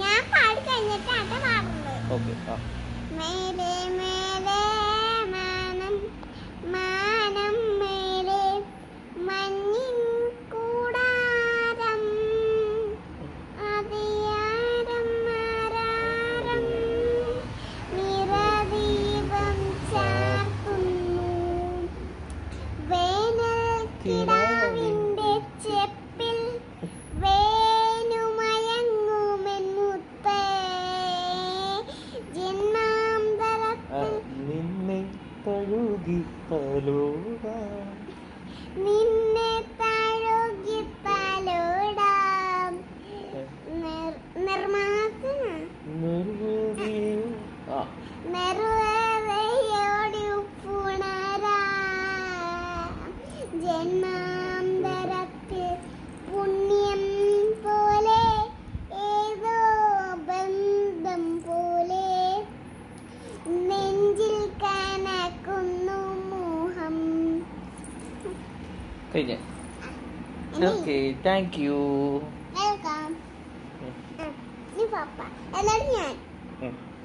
ഞാൻ പാടി കഴിഞ്ഞിട്ട് അട്ട പാടുള്ളൂ ഓക്കെ ആ. മേലെ മേലെ മാനം മാനം മേലെ മഞ്ഞിൻ കൂടാരം അതിയാരം ആരാരം നിറദീപം ചാർത്തുന്നു. വേനൽ കിടാവിന്റെ തഴുകി നിന്നെ Okay then. Okay, thank you. Welcome. Ni papa. Elarian. Hmm.